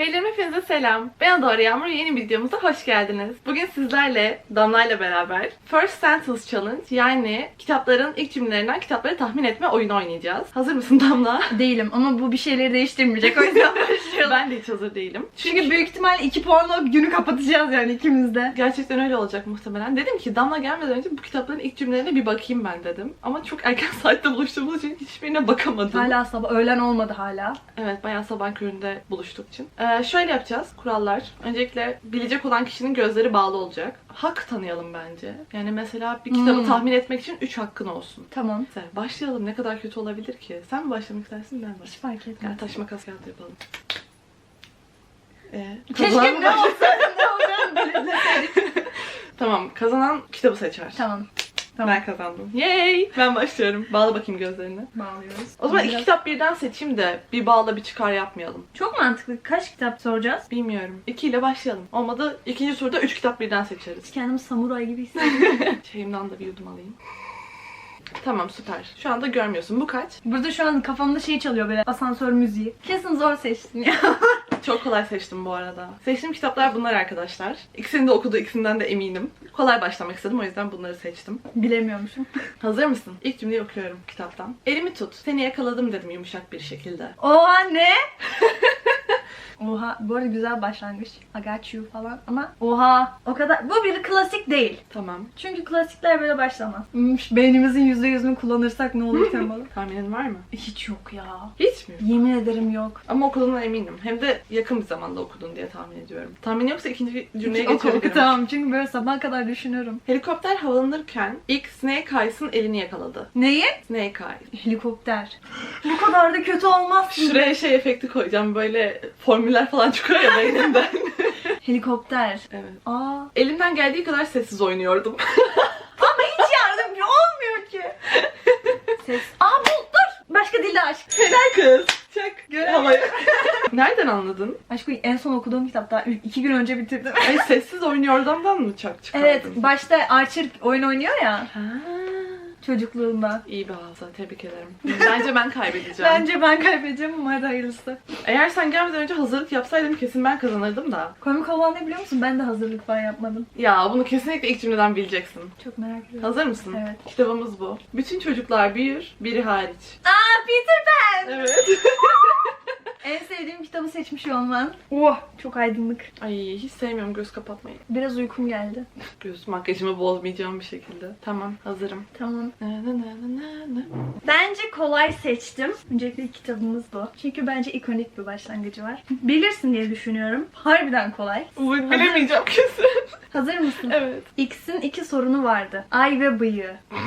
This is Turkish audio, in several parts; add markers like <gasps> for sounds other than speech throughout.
Pelin hepinize selam. Ben Adora Yağmur yeni videomuza hoş geldiniz. Bugün sizlerle Damla ile beraber First Sentence Challenge yani kitapların ilk cümlelerinden kitapları tahmin etme oyunu oynayacağız. Hazır mısın Damla? <laughs> Değilim ama bu bir şeyleri değiştirmeyecek o yüzden <laughs> başlayalım. ben de hiç hazır değilim. Çünkü büyük ihtimalle 2 puanla günü kapatacağız yani ikimiz de. Gerçekten öyle olacak muhtemelen. Dedim ki Damla gelmeden önce bu kitapların ilk cümlelerine bir bakayım ben dedim. Ama çok erken <laughs> saatte buluştuğumuz için hiçbirine bakamadım. Hala sabah öğlen olmadı hala. Evet bayağı sabah köründe buluştuk için. Ee, şöyle yapacağız kurallar. Öncelikle bilecek olan kişinin gözleri bağlı olacak. Hak tanıyalım bence. Yani mesela bir kitabı Hmm. tahmin etmek için 3 hakkın olsun. Tamam. Mesela başlayalım ne kadar kötü olabilir ki? Sen mi başlamak istersin ben mi? Hiç fark etmez. Gel taş makas kağıt yapalım. Ee, Keşke ne olsaydı <laughs> ne olacağını belirleseydik. Tamam kazanan kitabı seçer. tamam. Tamam. Ben kazandım. Yay! Ben başlıyorum. Bağla bakayım gözlerini. Bağlıyoruz. O zaman iki Biraz- kitap birden seçeyim de bir bağla bir çıkar yapmayalım. Çok mantıklı. Kaç kitap soracağız? Bilmiyorum. İki ile başlayalım. Olmadı ikinci turda üç kitap birden seçeriz. Kendimi samuray gibi <laughs> hissediyorum. Şeyimden de bir yudum alayım. Tamam süper. Şu anda görmüyorsun. Bu kaç? Burada şu an kafamda şey çalıyor böyle asansör müziği. Kesin zor seçtin ya. <laughs> <laughs> Çok kolay seçtim bu arada. Seçtiğim kitaplar bunlar arkadaşlar. İkisini de okudu, ikisinden de eminim. Kolay başlamak istedim o yüzden bunları seçtim. Bilemiyormuşum. <laughs> Hazır mısın? İlk cümleyi okuyorum kitaptan. Elimi tut. Seni yakaladım dedim yumuşak bir şekilde. Oha ne? <laughs> Oha bu arada güzel başlangıç. I got you falan ama oha o kadar bu bir klasik değil. Tamam. Çünkü klasikler böyle başlamaz. Hmm, beynimizin yüzde yüzünü kullanırsak ne olur temalı. <laughs> Tahminin var mı? Hiç yok ya. Hiç mi? Yemin ederim yok. Ama okuduğuna eminim. Hem de yakın bir zamanda okudun diye tahmin ediyorum. Tahmin yoksa ikinci cümleye Oku geçebilirim. oku tamam çünkü böyle sabaha kadar düşünüyorum. Helikopter havalanırken ilk Snake Eyes'ın elini yakaladı. Neyi? Snake Eyes. Helikopter. Bu kadar da kötü olmaz. Şuraya şey efekti koyacağım böyle formüller falan çıkıyor ya beynimden. <laughs> Helikopter. evet. Aa. Elimden geldiği kadar sessiz oynuyordum. <laughs> Ama hiç yardımcı olmuyor ki. Ses. Aa bu dur. Başka dilde aşk. Helal kız. Çak. Göremiyorum. Havaya. <laughs> Nereden anladın? Aşkı en son okuduğum kitapta iki gün önce bitirdim. Ay sessiz oynuyordumdan mı çak çıkardın? evet başta Archer oyun oynuyor ya Ha. Çocukluğunda. İyi bir hafıza. Tebrik ederim. Bence ben kaybedeceğim. <laughs> Bence ben kaybedeceğim hadi hayırlısı. Eğer sen gelmeden önce hazırlık yapsaydım kesin ben kazanırdım da. Komik olan ne biliyor musun? Ben de hazırlık falan yapmadım. Ya bunu kesinlikle ilk cümleden bileceksin. Çok merak ediyorum. Hazır mısın? Evet. Kitabımız bu. Bütün çocuklar büyür, biri hariç. Aa Peter Pan! Evet. <laughs> En sevdiğim kitabı seçmiş olman. Oh çok aydınlık. Ay hiç sevmiyorum göz kapatmayı. Biraz uykum geldi. Göz makyajımı bozmayacağım bir şekilde. Tamam hazırım. Tamam. Na na na na na. Bence kolay seçtim. Öncelikle kitabımız bu. Çünkü bence ikonik bir başlangıcı var. Bilirsin diye düşünüyorum. Harbiden kolay. Bu bilemeyeceğim kesin. Hazır mısın? evet. X'in iki sorunu vardı. Ay ve bıyığı. <laughs>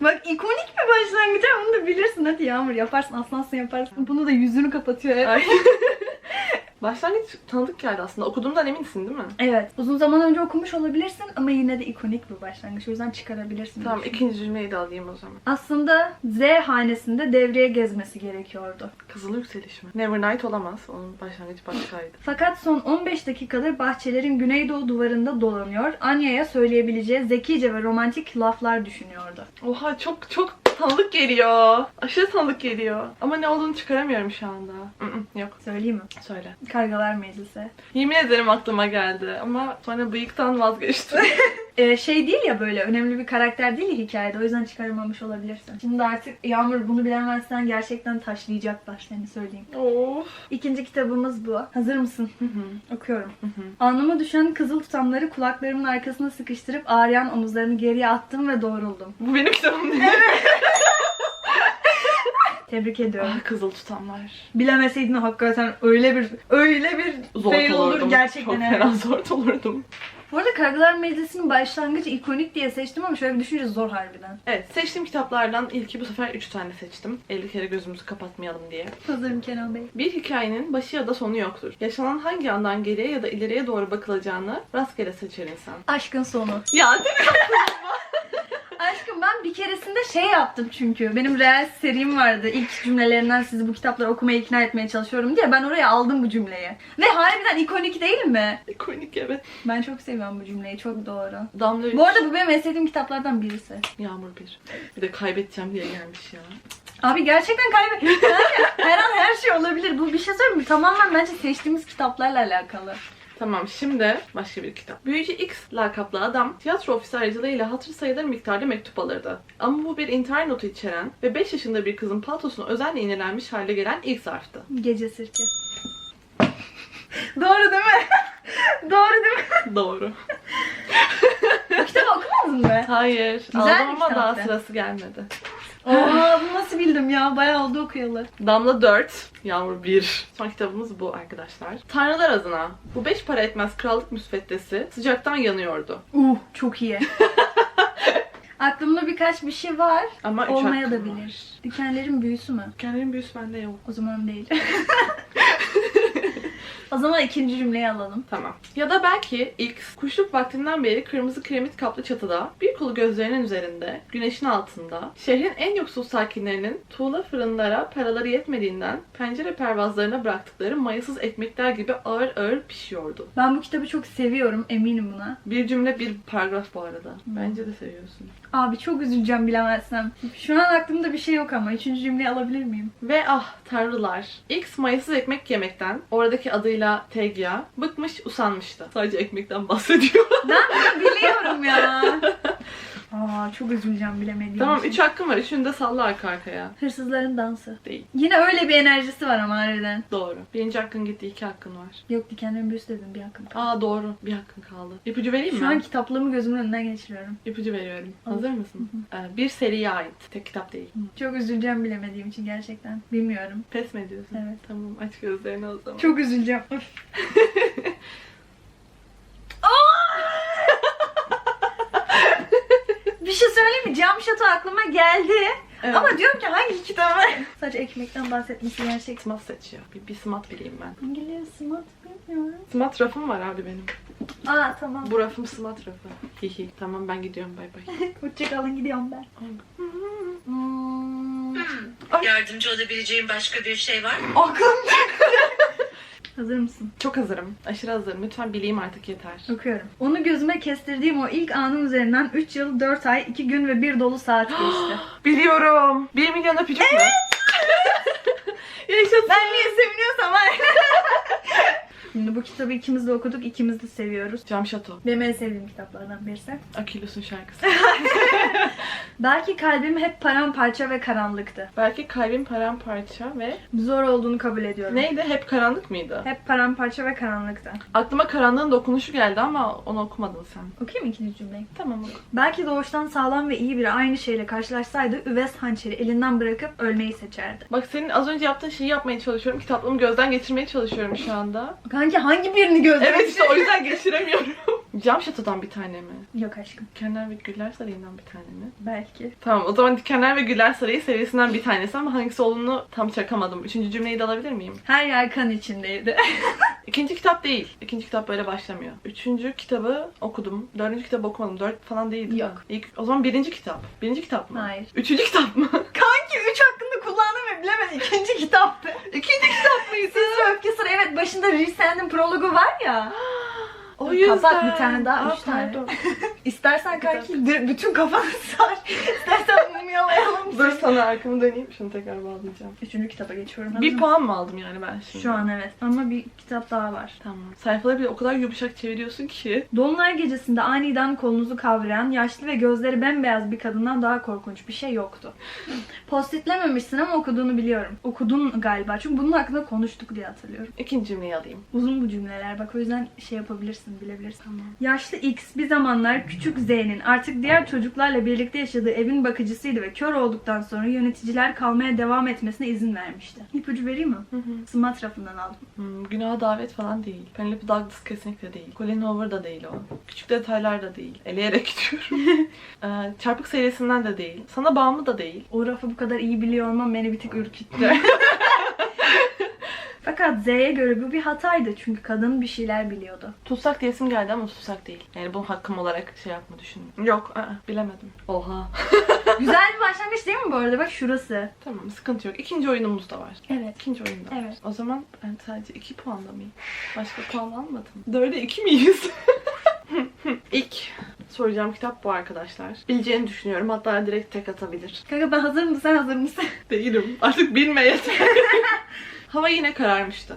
Bak ikonik bir başlangıç bunu da bilirsin. Hadi Yağmur yaparsın aslansın yaparsın. Bunu da yüzünü kapatıyor. Ay. <laughs> Başlangıç tanıdık geldi aslında. Okuduğumdan eminsin değil mi? Evet. Uzun zaman önce okumuş olabilirsin ama yine de ikonik bir başlangıç. O yüzden çıkarabilirsin. Tamam diye ikinci cümleyi de alayım o zaman. Aslında Z hanesinde devreye gezmesi gerekiyordu. Kızıl yükseliş mi? Nevernight olamaz. Onun başlangıcı başkaydı. Fakat son 15 dakikadır bahçelerin güneydoğu duvarında dolanıyor. Anya'ya söyleyebileceği zekice ve romantik laflar düşünüyordu. Oha çok çok tanıdık geliyor. Aşırı tanıdık geliyor. Ama ne olduğunu çıkaramıyorum şu anda. Mm-mm, yok. Söyleyeyim mi? Söyle. Kargalar Meclisi. Yemin ederim aklıma geldi ama sonra bıyıktan vazgeçtim. <laughs> Ee, şey değil ya böyle önemli bir karakter değil ya hikayede o yüzden çıkaramamış olabilirsin. Şimdi artık Yağmur bunu bilemezsen gerçekten taşlayacaklar seni söyleyeyim. of. İkinci kitabımız bu. Hazır mısın? Hı hı, Okuyorum. hı hı. Alnıma düşen kızıl tutamları kulaklarımın arkasına sıkıştırıp ağrıyan omuzlarımı geriye attım ve doğruldum. Bu benim kitabım değil. <laughs> Tebrik ediyorum. ah kızıl tutamlar. Bilemeseydin hakikaten öyle bir öyle bir Zor fail olur gerçekten. Çok evet. fena zor olurdum. Bu arada Kargalar Meclisi'nin başlangıcı ikonik diye seçtim ama şöyle bir düşünce zor harbiden. Evet seçtiğim kitaplardan ilki bu sefer 3 tane seçtim. 50 kere gözümüzü kapatmayalım diye. Hazırım Kenan Bey. Bir hikayenin başı ya da sonu yoktur. Yaşanan hangi andan geriye ya da ileriye doğru bakılacağını rastgele seçer insan. Aşkın sonu. Ya değil mi? <laughs> Aşkım ben bir bir keresinde şey yaptım çünkü. Benim real serim vardı. İlk cümlelerinden sizi bu kitapları okumaya ikna etmeye çalışıyorum diye. Ben oraya aldım bu cümleyi. Ve harbiden ikonik değil mi? İkonik evet. Ben çok seviyorum bu cümleyi. Çok doğru. Damla üç. Bu arada bu benim en sevdiğim kitaplardan birisi. Yağmur bir. Bir de kaybedeceğim diye gelmiş ya. Abi gerçekten kaybet. Yani her an her şey olabilir. Bu bir şey söyleyeyim mi? Tamamen bence seçtiğimiz kitaplarla alakalı. Tamam şimdi başka bir kitap. Büyücü X lakaplı adam tiyatro ofisi aracılığıyla hatır sayılır miktarda mektup alırdı. Ama bu bir intihar notu içeren ve 5 yaşında bir kızın paltosuna özenle iğnelenmiş hale gelen ilk zarftı. Gece sirki. <laughs> doğru değil mi? <laughs> doğru değil mi? <laughs> Doğru. Bu kitabı okumadın mı? Hayır. Güzel aldım bir ama daha kitaptı. sırası gelmedi. Aa bunu nasıl bildim ya? Bayağı oldu okuyalı. Damla 4, Yağmur 1. Son kitabımız bu arkadaşlar. Tanrılar adına bu 5 para etmez krallık müsveddesi sıcaktan yanıyordu. Uh çok iyi. <laughs> Aklımda birkaç bir şey var. Ama 3 Olmaya da bilir. Dikenlerin büyüsü mü? Kendinin büyüsü bende yok. O zaman değil. <laughs> o zaman ikinci cümleyi alalım. Tamam. Ya da belki X kuşluk vaktinden beri kırmızı kiremit kaplı çatıda bir kolu gözlerinin üzerinde, güneşin altında, şehrin en yoksul sakinlerinin tuğla fırınlara paraları yetmediğinden pencere pervazlarına bıraktıkları mayasız ekmekler gibi ağır ağır pişiyordu. Ben bu kitabı çok seviyorum. Eminim buna. Bir cümle bir paragraf bu arada. Bence de seviyorsun. Abi çok üzüleceğim bilemezsem. Şu an aklımda bir şey yok ama. Üçüncü cümleyi alabilir miyim? Ve ah tanrılar. X mayasız ekmek yemekten, oradaki adıyla Tegya, bıkmış usanmıştı. Sadece ekmekten bahsediyor. Ben bunu biliyorum ya. <laughs> Aa çok üzüleceğim bilemediğim tamam için. 3 hakkım var. Üçünü de salla arka arkaya. Hırsızların dansı. Değil. Yine öyle bir enerjisi var ama harbiden. Doğru. Birinci hakkın gitti, iki hakkın var. Yok dikenlerin büyüsü dedim bir hakkım. Aa doğru. Bir hakkın kaldı. İpucu vereyim Şu mi? an kitaplığımı gözümün önünden geçiriyorum. İpucu veriyorum. Al. Hazır mısın? Ee, bir seriye ait. Tek kitap değil. Çok üzüleceğim bilemediğim için gerçekten. Bilmiyorum. Pes mi ediyorsun? Evet. Tamam aç gözlerini o zaman. Çok üzüleceğim. <laughs> Öf. bir şey söyleyeyim mi? Cam şato aklıma geldi. Evet. Ama diyorum ki hangi kitabı? <laughs> Sadece ekmekten bahsetmesi gerçek. Smart seçiyor. Bir, bir smart bileyim ben. İngiliz smart bilmiyorum. Smart rafım var abi benim. Aa tamam. Bu rafım smart rafı. Hihi. Tamam ben gidiyorum bay bay. <laughs> Hoşçakalın gidiyorum ben. Hmm. Yardımcı olabileceğim başka bir şey var mı? Aklım Hazır mısın? Çok hazırım. Aşırı hazırım. Lütfen bileyim artık yeter. Okuyorum. Onu gözüme kestirdiğim o ilk anın üzerinden 3 yıl, 4 ay, 2 gün ve 1 dolu saat <gasps> geçti. Biliyorum. 1 milyon öpücük mü? <laughs> Yaşasın. Ben niye seviniyorsam. <laughs> Şimdi bu kitabı ikimiz de okuduk, ikimiz de seviyoruz. Cam şato. Benim en sevdiğim kitaplardan birisi. <laughs> Akilus'un şarkısı. <laughs> Belki kalbim hep paramparça ve karanlıktı. Belki kalbim paramparça ve... Zor olduğunu kabul ediyorum. Neydi? Hep karanlık mıydı? Hep paramparça ve karanlıktı. Aklıma karanlığın dokunuşu geldi ama onu okumadın sen. Okuyayım ikinci cümleyi? Tamam oku. Belki doğuştan sağlam ve iyi biri aynı şeyle karşılaşsaydı üves hançeri elinden bırakıp ölmeyi seçerdi. Bak senin az önce yaptığın şeyi yapmaya çalışıyorum. Kitaplığımı gözden geçirmeye çalışıyorum şu anda. Kanki hangi birini gözlemek Evet işte o yüzden geçiremiyorum. <laughs> Cam şatodan bir tane mi? Yok aşkım. Dikenler ve Güller Sarayı'ndan bir tane mi? Belki. Tamam o zaman Dikenler ve Güller Sarayı serisinden bir tanesi ama hangisi olduğunu tam çakamadım. Üçüncü cümleyi de alabilir miyim? Her yer kan içindeydi. <laughs> İkinci kitap değil. İkinci kitap böyle başlamıyor. Üçüncü kitabı okudum. Dördüncü kitabı okumadım. Dört falan değildi. Yok. İlk, o zaman birinci kitap. Birinci kitap mı? Hayır. Üçüncü kitap mı? Kanki 3 hakkında kullandım ve bilemedi. İkinci kitaptı. İkinci kitap mıydı? Siz ve Öfke Sarı. Evet başında Rhysand'in prologu var ya. <gasps> O Kapat yüzden. bir tane daha, Aa, üç tane. <laughs> İstersen kanki bütün kafanı sar. İstersen. Dur sana arkamı döneyim. Şunu tekrar bağlayacağım. Üçüncü kitaba geçiyorum. Bir puan mı aldım yani ben şimdi? Şu an evet. Ama bir kitap daha var. Tamam. Sayfaları bile o kadar yumuşak çeviriyorsun ki. Dolunay gecesinde aniden kolunuzu kavrayan, yaşlı ve gözleri bembeyaz bir kadından daha korkunç bir şey yoktu. <laughs> Postitlememişsin ama okuduğunu biliyorum. Okudun galiba çünkü bunun hakkında konuştuk diye hatırlıyorum. İkinci cümleyi alayım. Uzun bu cümleler bak o yüzden şey yapabilirsin, bilebilirsin. Yaşlı X bir zamanlar küçük Z'nin artık diğer çocuklarla birlikte yaşadığı evin bakıcısıydı ve kör olduktan sonra yöneticiler kalmaya devam etmesine izin vermişti. İpucu vereyim mi? Hı hı. Smart rafından aldım. Hmm, günah davet falan değil. Penelope Douglas kesinlikle değil. Colin Hoover da değil o. Küçük detaylar da değil. Eleyerek <laughs> gidiyorum. Ee, çarpık serisinden de değil. Sana bağımlı da değil. O rafı bu kadar iyi biliyor olmam beni bir tık ürküttü. <laughs> Fakat Z'ye göre bu bir hataydı çünkü kadın bir şeyler biliyordu. Tutsak diyesim geldi ama tutsak değil. Yani bunu hakkım olarak şey yapma düşündüm. Yok, aa, bilemedim. Oha. <laughs> <laughs> Güzel bir başlangıç değil mi bu arada? Bak şurası. Tamam sıkıntı yok. İkinci oyunumuz da var. Evet. İkinci oyunda. Evet. O zaman ben sadece iki puanla mıyım? Başka <laughs> puan almadım. Dörde iki miyiz? <laughs> İlk soracağım kitap bu arkadaşlar. Bileceğini düşünüyorum. Hatta direkt tek atabilir. Kanka ben hazır mısın? Sen hazır mısın? Değilim. Artık bilme yeter. Hava yine kararmıştı.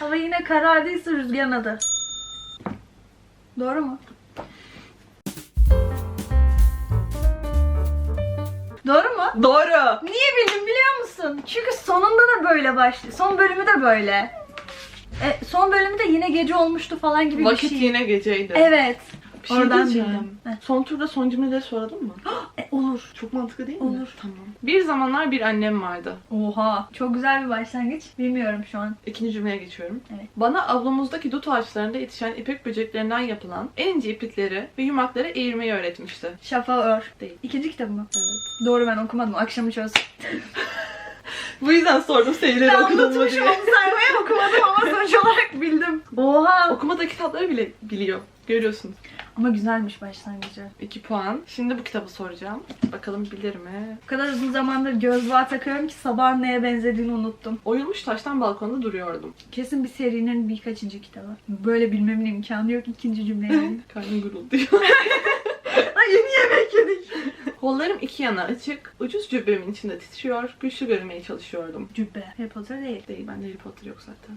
Hava yine karardıysa rüzgarın adı. Doğru mu? Doğru mu? Doğru. Niye bildim biliyor musun? Çünkü sonunda da böyle başlıyor. Son bölümü de böyle. E, son bölümü de yine gece olmuştu falan gibi Vakit bir şey. yine geceydi. Evet. Bir şey Oradan diyeceğim. bildim. Heh. Son turda son cümleleri soralım mı? E, olur. Çok mantıklı değil mi? Olur. Tamam. Bir zamanlar bir annem vardı. Oha. Çok güzel bir başlangıç. Bilmiyorum şu an. İkinci cümleye geçiyorum. Evet. Bana avlumuzdaki dut ağaçlarında yetişen ipek böceklerinden yapılan en ince iplikleri ve yumakları eğirmeyi öğretmişti. Şafa Ör. Değil. İkinci kitabı mı? Evet. Doğru ben okumadım. Akşamı çöz. <laughs> Bu yüzden sordum seyirleri Ben okudun mu unutmuşum diye. onu saymaya okumadım ama sonuç olarak bildim. <laughs> Oha. Okumada kitapları bile biliyor. Görüyorsunuz. Ama güzelmiş başlangıcı. 2 puan. Şimdi bu kitabı soracağım. Bakalım bilir mi? O kadar uzun zamandır göz bağı takıyorum ki sabah neye benzediğini unuttum. Oyulmuş taştan balkonda duruyordum. Kesin bir serinin birkaçıncı kitabı. Böyle bilmemin imkanı yok ikinci cümleyi. <laughs> Karnım gurulduyor. <laughs> Ay yeni yemek yedik. Kollarım iki yana açık. Ucuz cübbemin içinde titriyor. Güçlü görünmeye çalışıyordum. Cübbe. Harry Potter değil. Değil bende Harry Potter yok zaten.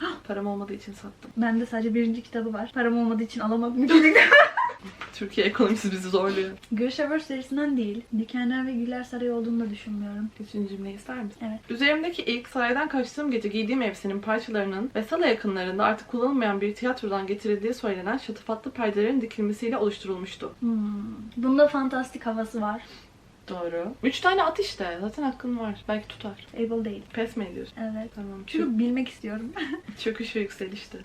<gasps> Param olmadığı için sattım. Bende sadece birinci kitabı var. Param olmadığı için alamadım. <laughs> Türkiye ekonomisi bizi zorluyor. Göşever serisinden değil. Dikenler ve Güller Sarayı olduğunu da düşünmüyorum. Üçüncü cümleyi ister misin? Evet. Üzerimdeki ilk saraydan kaçtığım gece giydiğim elbisenin parçalarının ve sala yakınlarında artık kullanılmayan bir tiyatrodan getirildiği söylenen şatafatlı perdelerin dikilmesiyle oluşturulmuştu. Hmm. Bunda fantastik havası var. Doğru. Üç tane at işte. Zaten hakkın var. Belki tutar. Able değil. Pes mi ediyorsun? Evet. Tamam. Çök, Çünkü bilmek istiyorum. <laughs> çöküş ve yükselişti.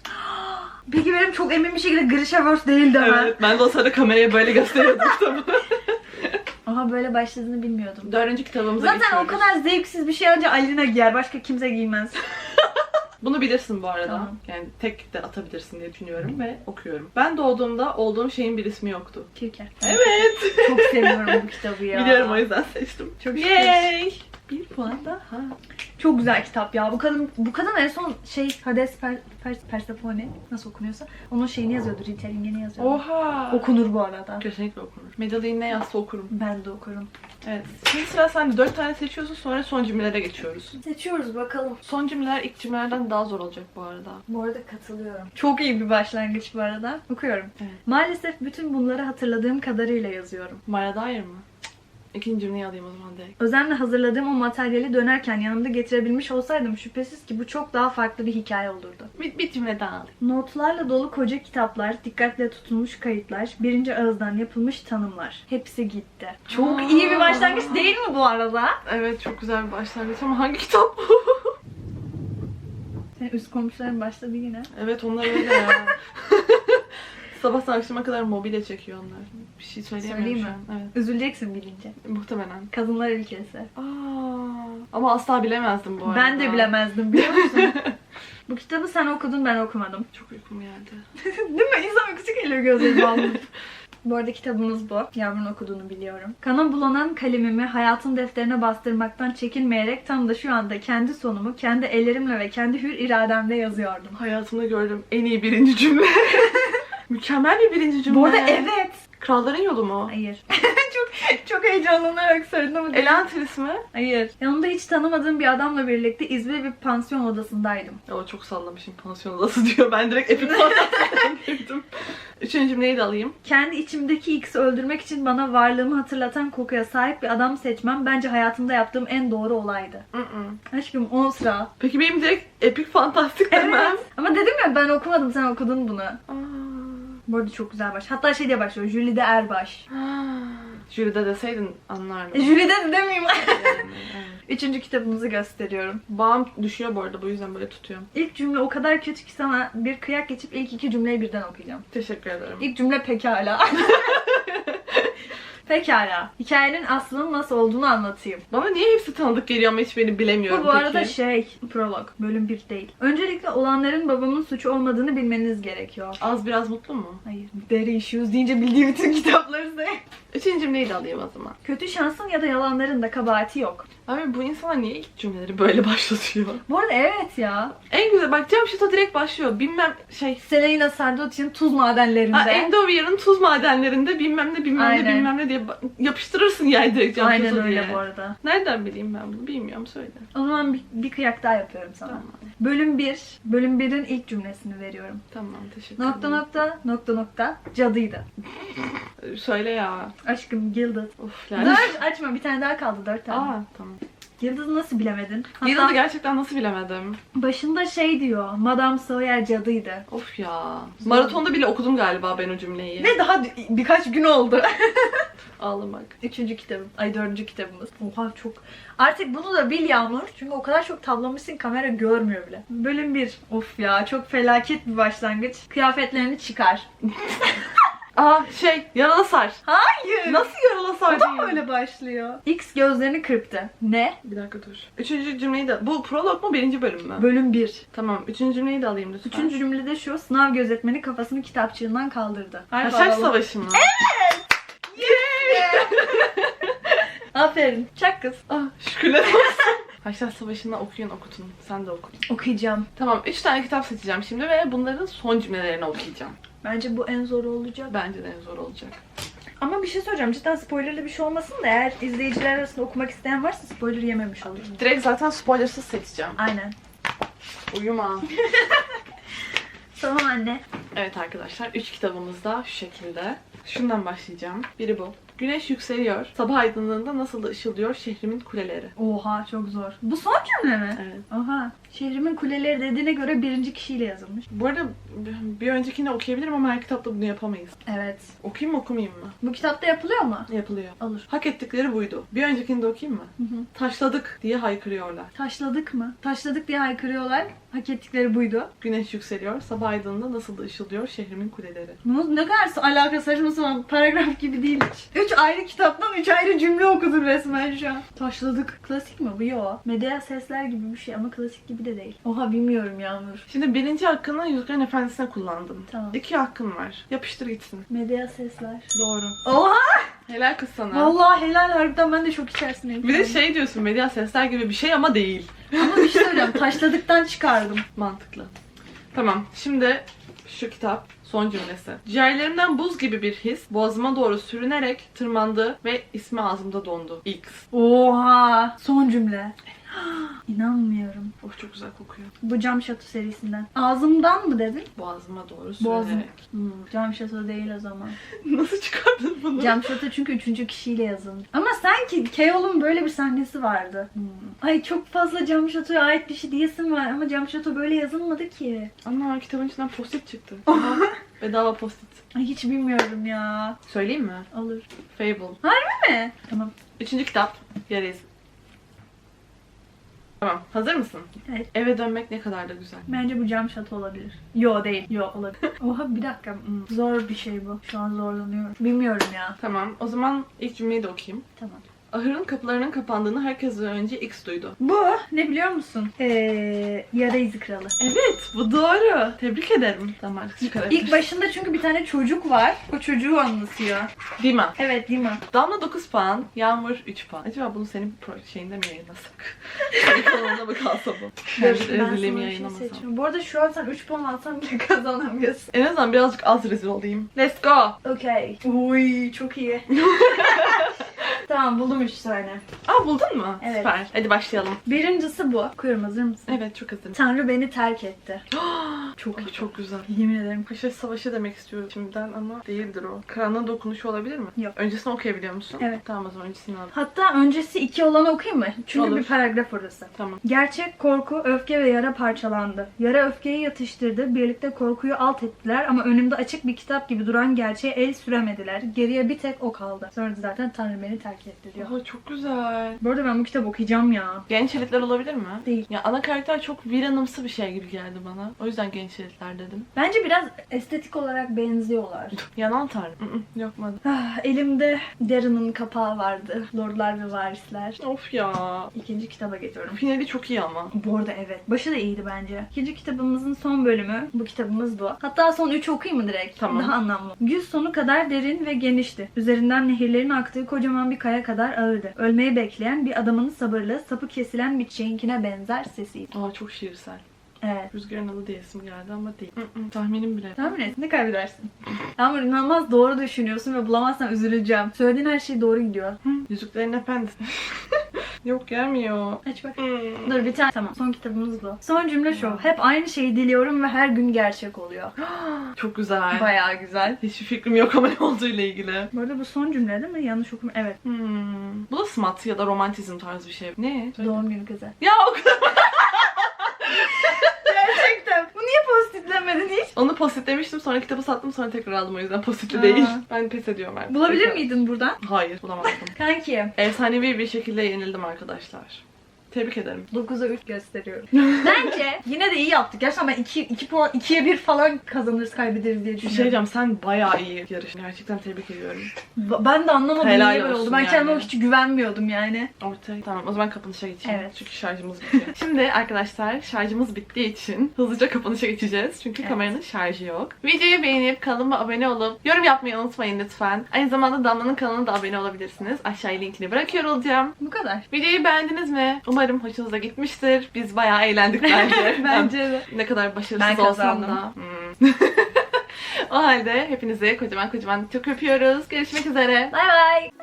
<gasps> Peki benim çok emin bir şekilde Grishaverse değildi ha. Evet. Ben de o sırada kameraya böyle gösteriyordum <laughs> kitabı. Aha böyle başladığını bilmiyordum. Dördüncü kitabımıza Zaten geçiyoruz. o kadar zevksiz bir şey önce Alina giyer. Başka kimse giymez. <laughs> Bunu bilirsin bu arada. Tamam. Yani tek de atabilirsin diye düşünüyorum ve okuyorum. Ben doğduğumda olduğum şeyin bir ismi yoktu. Kirker. Evet. Çok seviyorum bu kitabı ya. Biliyorum o yüzden seçtim. Çok. Yay! Bir puan daha. Çok güzel kitap ya. Bu kadın bu kadın en son şey Hades per, per, Persephone nasıl okunuyorsa onun şeyini yazıyordu. Retelling'ini yazıyordu. Oha. Okunur bu arada. Kesinlikle okunur. Medellin ne yazsa okurum. Ben de okurum. Evet. Şimdi sıra sende. Dört tane seçiyorsun sonra son cümlelere geçiyoruz. Seçiyoruz bakalım. Son cümleler ilk cümlelerden daha zor olacak bu arada. Bu arada katılıyorum. Çok iyi bir başlangıç bu arada. Okuyorum. Evet. Maalesef bütün bunları hatırladığım kadarıyla yazıyorum. Maya dair mi? İkinci cümleyi alayım o zaman direkt. Özenle hazırladığım o materyali dönerken yanımda getirebilmiş olsaydım şüphesiz ki bu çok daha farklı bir hikaye olurdu. Bir, bir cümle daha alayım. Notlarla dolu koca kitaplar, dikkatle tutulmuş kayıtlar, birinci ağızdan yapılmış tanımlar. Hepsi gitti. Çok Aa. iyi bir başlangıç değil mi bu arada? Evet çok güzel bir başlangıç ama hangi kitap bu? Senin üst komşuların başladı yine. evet onlar öyle ya. <laughs> Sabah akşama kadar mobilya çekiyor onlar. Bir şey söyleyemiyorum Söyleyeyim şu mi? an. Evet. Üzüleceksin bilince. Muhtemelen. Kadınlar ülkesi. Aa, ama asla bilemezdim bu arada. Ben de bilemezdim biliyor musun? <laughs> bu kitabı sen okudun ben okumadım. Çok uykum geldi. <laughs> Değil mi? İnsan uykusu geliyor gözleri bağlı. <laughs> Bu arada kitabımız bu. Yavrun okuduğunu biliyorum. Kana bulanan kalemimi hayatın defterine bastırmaktan çekinmeyerek tam da şu anda kendi sonumu kendi ellerimle ve kendi hür irademle yazıyordum. Hayatımda gördüğüm en iyi birinci cümle. Mükemmel bir birinci cümle. Bu arada evet. Kralların yolu mu? Hayır. <laughs> çok çok heyecanlanarak değil. Elantris mi? Hayır. Yanımda hiç tanımadığım bir adamla birlikte izbe bir pansiyon odasındaydım. O çok sallamışım pansiyon odası <laughs> diyor. Ben direkt epik fantastikten girdim. Üçüncü cümleyi de alayım. Kendi içimdeki X'i öldürmek için bana varlığımı hatırlatan kokuya sahip bir adam seçmem bence hayatımda yaptığım en doğru olaydı. Mm-mm. Aşkım 10 sıra. Peki benim direkt epik fantastik demem. Ama dedim ya ben okumadım sen okudun bunu. Bu arada çok güzel baş. Hatta şey diye başlıyor. Jülide Erbaş. <gasps> Jüride deseydin anlardım. Jülide de demeyeyim. <laughs> <laughs> Üçüncü kitabımızı gösteriyorum. Bağım düşüyor bu arada bu yüzden böyle tutuyorum. İlk cümle o kadar kötü ki sana bir kıyak geçip ilk iki cümleyi birden okuyacağım. Teşekkür ederim. İlk cümle pekala. <laughs> pekala. Hikayenin aslının nasıl olduğunu anlatayım. Bana niye hepsi tanıdık geliyor ama hiç beni bilemiyorum Bu bu peki. arada şey, prolog, bölüm 1 değil. Öncelikle olanların babamın suçu olmadığını bilmeniz gerekiyor. Az biraz mutlu mu? Hayır, Deri Issues deyince bildiğim bütün kitapları say. Üçüncü cümleyi de alayım o zaman. Kötü şansın ya da yalanların da kabahati yok. Abi bu insanlar niye ilk cümleleri böyle <laughs> başlatıyor? Bu arada evet ya. En güzel bak Cem Şito direkt başlıyor. Bilmem şey Selena Sardoti'nin tuz madenlerinde. Ha, Endovier'ın tuz madenlerinde bilmem ne bilmem ne Aynen. bilmem ne diye yapıştırırsın yani direkt Cem Aynen öyle diye. bu arada. Nereden bileyim ben bunu bilmiyorum söyle. O zaman bir, bir kıyak daha yapıyorum sana. Tamam. Bölüm 1. Bölüm 1'in ilk cümlesini veriyorum. Tamam teşekkür Nokta ederim. nokta nokta nokta cadıydı. Söyle ya. Aşkım Gilded. Of yani. Dur açma bir tane daha kaldı dört tane. Aa tamam. Gilded'ı nasıl bilemedin? Hatta Yıldız'ı gerçekten nasıl bilemedim. başında şey diyor. Madame Sawyer cadıydı. Of ya. Maratonda bile okudum galiba ben o cümleyi. Ve daha birkaç gün oldu. <laughs> Ağlamak. Üçüncü kitabım. Ay dördüncü kitabımız. Oha çok. Artık bunu da bil Yağmur. Çünkü o kadar çok tablamışsın kamera görmüyor bile. Bölüm 1. Of ya çok felaket bir başlangıç. Kıyafetlerini çıkar. <laughs> Aa şey yaralı sar. Hayır. Nasıl yaralı sar O da öyle başlıyor. X gözlerini kırptı. Ne? Bir dakika dur. Üçüncü cümleyi de... Bu prolog mu birinci bölüm mü? Bölüm 1. Tamam. Üçüncü cümleyi de alayım lütfen. Üçüncü cümlede şu. Sınav gözetmeni kafasını kitapçığından kaldırdı. Ha, Harf Şaş alalım. savaşı mı? <laughs> Aferin. Çak kız. Ah şükürler olsun. Haçlar Savaşı'nı okuyun okutun. Sen de okut. Okuyacağım. Tamam. Üç tane kitap seçeceğim şimdi ve bunların son cümlelerini okuyacağım. Bence bu en zor olacak. Bence de en zor olacak. Ama bir şey söyleyeceğim. Cidden spoilerlı bir şey olmasın da eğer izleyiciler arasında okumak isteyen varsa spoiler yememiş olur. Direkt zaten spoilersız seçeceğim. Aynen. Uyuma. <laughs> Tamam anne. Evet arkadaşlar, üç kitabımız da şu şekilde. Şundan başlayacağım. Biri bu. Güneş yükseliyor. Sabah aydınlığında nasıl da ışıldıyor şehrimin kuleleri. Oha çok zor. Bu son cümle mi? Evet. Oha. Şehrimin kuleleri dediğine göre birinci kişiyle yazılmış. Bu arada bir öncekini okuyabilirim ama her kitapta bunu yapamayız. Evet. Okuyayım mı okumayayım mı? Bu kitapta yapılıyor mu? Yapılıyor. Olur. Hak ettikleri buydu. Bir öncekini de okuyayım mı? Hı hı. Taşladık diye haykırıyorlar. Taşladık mı? Taşladık diye haykırıyorlar. Hak ettikleri buydu. Güneş yükseliyor. Sabah aydınlığında nasıl da ışıldıyor şehrimin kuleleri. Bu ne kadar alaka saçma sapan paragraf gibi değil hiç. Üç ayrı kitaptan üç ayrı cümle okudum resmen şu an. Taşladık. Klasik mi bu? Yo. Medea sesler gibi bir şey ama klasik gibi de değil. Oha bilmiyorum Yağmur. Şimdi birinci hakkını Yüzüklerin Efendisi'ne kullandım. Tamam. İki hakkın var. Yapıştır gitsin. Medea sesler. Doğru. Oha! Helal kız sana. Vallahi helal harbiden ben de çok içerisindeyim. Bir de şey diyorsun medya sesler gibi bir şey ama değil. Ama bir şey söyleyeceğim. <laughs> Taşladıktan çıkardım. Mantıklı. Tamam şimdi şu kitap son cümlesi. Ciğerlerimden buz gibi bir his boğazıma doğru sürünerek tırmandı ve ismi ağzımda dondu. X. Oha! Son cümle. <gasps> İnanmıyorum. Of çok güzel kokuyor. Bu cam şato serisinden. Ağzımdan mı dedin? Boğazıma doğru Boğazım. sürünerek. Hmm, cam şato değil o zaman. <laughs> Nasıl çıkardın bunu? Cam şato çünkü üçüncü kişiyle yazılmış. Ama sanki Keol'un böyle bir sahnesi vardı. Hmm. Ay çok fazla cam şatoya ait bir şey diyesim var ama cam şato böyle yazılmadı ki. Ana kitabın içinden post-it çıktı. <laughs> Bedava post-it. Ay hiç bilmiyorum ya. Söyleyeyim mi? Olur. Fable. Değil mi? Tamam. Üçüncü kitap. Yarız. Tamam. Hazır mısın? Evet. Eve dönmek ne kadar da güzel. Bence bu cam şato olabilir. Yo değil. Yo olabilir. <laughs> Oha bir dakika. Hmm, Zor bir şey bu. Şu an zorlanıyorum. Bilmiyorum ya. Tamam. O zaman ilk cümleyi de okuyayım. Tamam. Ahırın kapılarının kapandığını herkesten önce X duydu. Bu ne biliyor musun? Ee, yara izi kralı. Evet, bu doğru. Tebrik ederim. Tamam, çıkarabiliriz. İlk başında çünkü bir tane çocuk var. O çocuğu anlatıyor. Dima. Evet değil mi? Damla 9 puan, Yağmur 3 puan. Acaba bunu senin pro- şeyinde mi yayınlasak? Senin kanalında mı kalsa bu? Kendi Ben sana rezilliğimi bir şey yayınlamasam. seçiyorum. Bu arada şu an sen 3 puan alsan bile <laughs> kazanamıyorsun. En azından birazcık az rezil olayım. Let's go. Okey. Uy çok iyi. <laughs> tamam buldum 3 tane. Aa buldun mu? Evet. Süper. Hadi başlayalım. Birincisi bu. Okuyorum hazır mısın? Evet çok hazırım. Tanrı beni terk etti. <gasps> çok iyi. Çok güzel. Yemin ederim. Paşa Savaşı demek istiyorum şimdiden ama değildir o. Karanlığın dokunuşu olabilir mi? Yok. Öncesini okuyabiliyor musun? Evet. Tamam o zaman öncesini al. Hatta öncesi iki olanı okuyayım mı? Çünkü Olur. bir paragraf orası. Tamam. Gerçek korku, öfke ve yara parçalandı. Yara öfkeyi yatıştırdı. Birlikte korkuyu alt ettiler ama önümde açık bir kitap gibi duran gerçeğe el süremediler. Geriye bir tek o kaldı. Sonra zaten Tanrı beni terk diyor. Oha çok güzel. Bu arada ben bu kitabı okuyacağım ya. Genç elitler olabilir mi? Değil. Ya ana karakter çok viranımsı bir şey gibi geldi bana. O yüzden genç elitler dedim. Bence biraz estetik olarak benziyorlar. Yanan hı, Yapmadım. Ah, elimde Darren'ın kapağı vardı. Lordlar ve Varisler. Of ya. İkinci kitaba geçiyorum. Finali çok iyi ama. Bu arada evet. Başı da iyiydi bence. İkinci kitabımızın son bölümü. Bu kitabımız bu. Hatta son üç okuyayım mı direkt? Tamam. Daha anlamlı. Güz sonu kadar derin ve genişti. Üzerinden nehirlerin aktığı kocaman bir kaya kadar ağırdı. Ölmeyi bekleyen bir adamın sabırlı, sapı kesilen bir çiçeğinkine benzer sesiydi. Aa çok şiirsel. Evet. Rüzgarın adı diyesim geldi ama değil. Tahminim bile. Tahmin et. Ne kaybedersin? Yağmur inanılmaz doğru düşünüyorsun ve bulamazsan üzüleceğim. Söylediğin her şey doğru gidiyor. Hı, Yüzüklerin Efendisi. <laughs> Yok gelmiyor. Aç bak. Hmm. Dur bir tane. Tamam. Son kitabımız bu. Son cümle şu. Hep aynı şeyi diliyorum ve her gün gerçek oluyor. <gasps> Çok güzel. Bayağı güzel. Hiçbir fikrim yok ama ne olduğuyla ilgili. Bu arada bu son cümle değil mi? Yanlış okuma. Evet. Hmm. Bu da smut ya da romantizm tarzı bir şey. Ne? Söyle. Doğum günü kızı. Ya o kadar. Gerçekten. Bu niye postitlemedin hiç? Onu postitlemiştim sonra kitabı sattım sonra tekrar aldım o yüzden postitli değil. Ben pes ediyorum artık. Bulabilir Tekrar- miydin buradan? Hayır bulamazdım. <laughs> Kanki. Efsanevi bir şekilde yenildim arkadaşlar. Tebrik ederim. 9'a 3 gösteriyorum. <laughs> Bence yine de iyi yaptık. Gerçekten ben 2, 2 puan, 2'ye 1 falan kazanırız kaybederiz diye Bir şey düşünüyorum. diyeceğim sen bayağı iyi yarışın. Gerçekten tebrik ediyorum. Ba- Ben de anlamadım Helal niye böyle olsun oldu. Ben yani. kendime hiç güvenmiyordum yani. Ortaya. Tamam o zaman kapanışa geçeyim. Evet. Çünkü şarjımız bitiyor. <laughs> Şimdi arkadaşlar şarjımız bittiği için hızlıca kapanışa geçeceğiz. Çünkü Evet. kameranın şarjı yok. Videoyu beğenip kanalıma abone olup yorum yapmayı unutmayın lütfen. Aynı zamanda Damla'nın kanalına da abone olabilirsiniz. Aşağıya linkini bırakıyor olacağım. Bu kadar. Videoyu beğendiniz mi? Umarım hoşunuza gitmiştir. Biz bayağı eğlendik bence. <laughs> Bence de. Ne kadar başarısız olsam da. Hmm. <laughs> o halde hepinize kocaman kocaman çok öpüyoruz. Görüşmek üzere. Bay bay.